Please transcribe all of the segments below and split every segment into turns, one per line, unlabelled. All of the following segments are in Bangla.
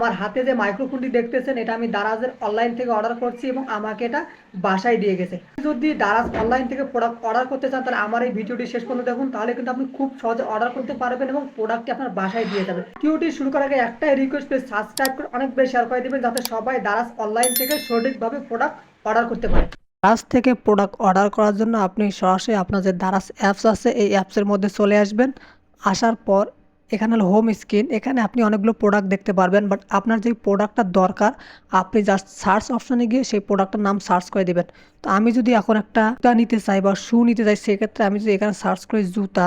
আমার হাতে যে মাইক্রোফোনটি দেখতেছেন, এটা আমি দারাজের অনলাইন থেকে অর্ডার করছি এবং আমাকে এটা বাসায় দিয়ে গেছে। যদি দারাজ অনলাইন থেকে প্রোডাক্ট অর্ডার করতে চান, তাহলে আমার এই ভিডিওটি শেষ পর্যন্ত দেখুন। তাহলে কিন্তু আপনি খুব সহজে অর্ডার করতে পারবেন এবং প্রোডাক্টটি আপনার বাসায় দিয়ে যাবে। ভিডিওটি শুরু করার আগে একটাই রিকোয়েস্ট প্লিজ সাবস্ক্রাইব করে অনেক বেশি শেয়ার করে দেবেন, যাতে সবাই দারাজ অনলাইন থেকে সঠিকভাবে প্রোডাক্ট অর্ডার করতে পারে। দারাজ থেকে প্রোডাক্ট অর্ডার করার জন্য আপনি সরাসরি আপনার যে দারাজ অ্যাপস আছে, এই অ্যাপসের মধ্যে চলে আসবেন। আসার পর এখানে হলো হোম স্ক্রিন এখানে আপনি অনেকগুলো প্রোডাক্ট দেখতে পারবেন বাট আপনার যে প্রোডাক্টটা দরকার, আপনি জাস্ট সার্চ অপশানে গিয়ে সেই প্রোডাক্টটার নাম সার্চ করে দেবেন। তো আমি যদি এখন একটা জুতা নিতে চাই বা শু নিতে চাই, সেক্ষেত্রে আমি যদি এখানে সার্চ করি জুতা,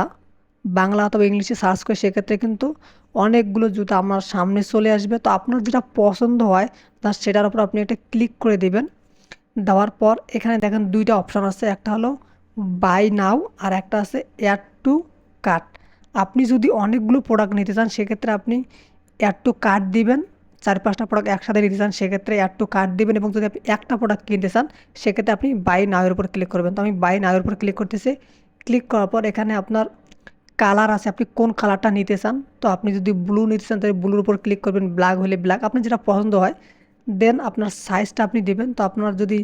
বাংলা অথবা ইংলিশে সার্চ করি, সেক্ষেত্রে কিন্তু অনেকগুলো জুতা আমার সামনে চলে আসবে। তো আপনার যেটা পছন্দ হয় জাস্ট সেটার উপর আপনি একটা ক্লিক করে দেবেন। দেওয়ার পর এখানে দেখেন দুইটা অপশান আছে, একটা হলো বাই নাও আর একটা আছে অ্যাড টু কার্ট আপনি যদি অনেকগুলো প্রোডাক্ট নিতে চান, সেক্ষেত্রে আপনি অ্যাড টু কার্ড দিবেন। চার পাঁচটা প্রোডাক্ট একসাথে নিতে চান, সেক্ষেত্রে অ্যাড টু কার্ড দিবেন এবং যদি আপনি একটা প্রোডাক্ট কিনতে চান, সেক্ষেত্রে আপনি বাই নাওয়ের উপর ক্লিক করবেন। তো আমি বাই নাওয়ের উপর ক্লিক করতেছি। ক্লিক করার পর এখানে আপনার কালার আছে, আপনি কোন কালারটা নিতে চান? তো আপনি যদি ব্লু নিতে চান, তাহলে ব্লুর উপর ক্লিক করবেন। ব্ল্যাক হলে ব্ল্যাক আপনার যেটা পছন্দ হয় দেন আপনার সাইজটা আপনি দেবেন। তো আপনার যদি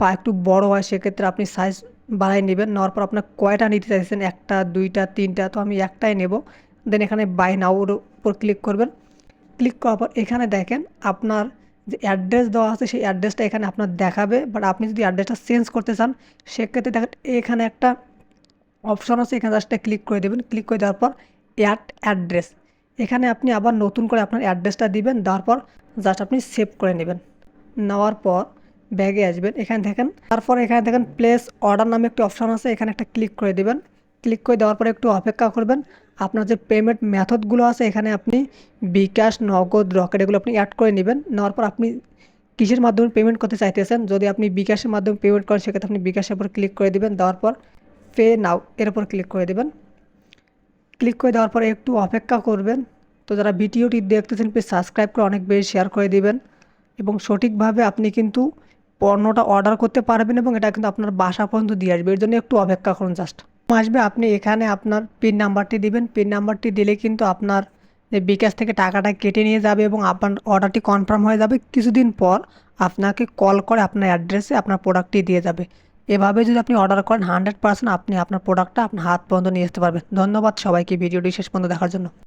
পা একটু বড় হয়, সেক্ষেত্রে আপনি সাইজ বাড়াই নেবেন। নেওয়ার পর আপনার কয়টা নিতে চাইছেন? একটা, দুইটা, তিনটা, তো আমি একটাই নেব। দেন এখানে বাই নাওর উপর ক্লিক করবেন। ক্লিক করার পর এখানে দেখেন আপনার যে অ্যাড্রেস দেওয়া আছে, সেই অ্যাড্রেসটা এখানে আপনার দেখাবে। বাট আপনি যদি অ্যাড্রেসটা চেঞ্জ করতে চান, সেক্ষেত্রে দেখেন এখানে একটা অপশন আছে। এখানে জাস্টটা ক্লিক করে দেবেন। ক্লিক করে দেওয়ার পর অ্যাড অ্যাড্রেস এখানে আপনি আবার নতুন করে আপনার অ্যাড্রেসটা দিবেন। দেওয়ার পর জাস্ট আপনি সেভ করে নেবেন। নেওয়ার পর ব্যাগে আসবেন, এখানে দেখেন। তারপর এখানে দেখেন প্লেস অর্ডার নামে একটি অপশান আছে, এখানে একটা ক্লিক করে দেবেন। ক্লিক করে দেওয়ার পরে একটু অপেক্ষা করবেন। আপনার যে পেমেন্ট মেথডগুলো আছে, এখানে আপনি বিকাশ, নগদ রকেট এগুলো আপনি অ্যাড করে নেবেন। নেওয়ার পর আপনি কিসের মাধ্যমে পেমেন্ট করতে চাইতেছেন? যদি আপনি বিকাশের মাধ্যমে পেমেন্ট করেন, সেক্ষেত্রে আপনি বিকাশের উপর ক্লিক করে দেবেন। দেওয়ার পর পে নাও এর উপর ক্লিক করে দেবেন। ক্লিক করে দেওয়ার পরে একটু অপেক্ষা করবেন। তো যারা ভিডিওটি দেখতেছেন প্লিজ সাবস্ক্রাইব করে অনেক বেশি শেয়ার করে দিবেন। এবং সঠিকভাবে আপনি কিন্তু পণ্যটা অর্ডার করতে পারবেন এবং এটা কিন্তু আপনার বাসা পর্যন্ত দিয়ে আসবে। এর জন্য একটু অপেক্ষা করুন জাস্ট আসবে, আপনি এখানে আপনার পিন নাম্বারটি দিবেন। পিন নাম্বারটি দিলে কিন্তু আপনার যে বিকাশ থেকে টাকাটা কেটে নিয়ে যাবে এবং আপনার অর্ডারটি কনফার্ম হয়ে যাবে। কিছুদিন পর আপনাকে কল করে আপনার অ্যাড্রেসে আপনার প্রোডাক্টটি দিয়ে যাবে। এভাবে যদি আপনি অর্ডার করেন হান্ড্রেড পার্সেন্ট আপনি আপনার প্রোডাক্টটা আপনার হাত পর্যন্ত নিয়ে আসতে পারবেন। ধন্যবাদ সবাইকে, ভিডিওটি শেষ পর্যন্ত দেখার জন্য।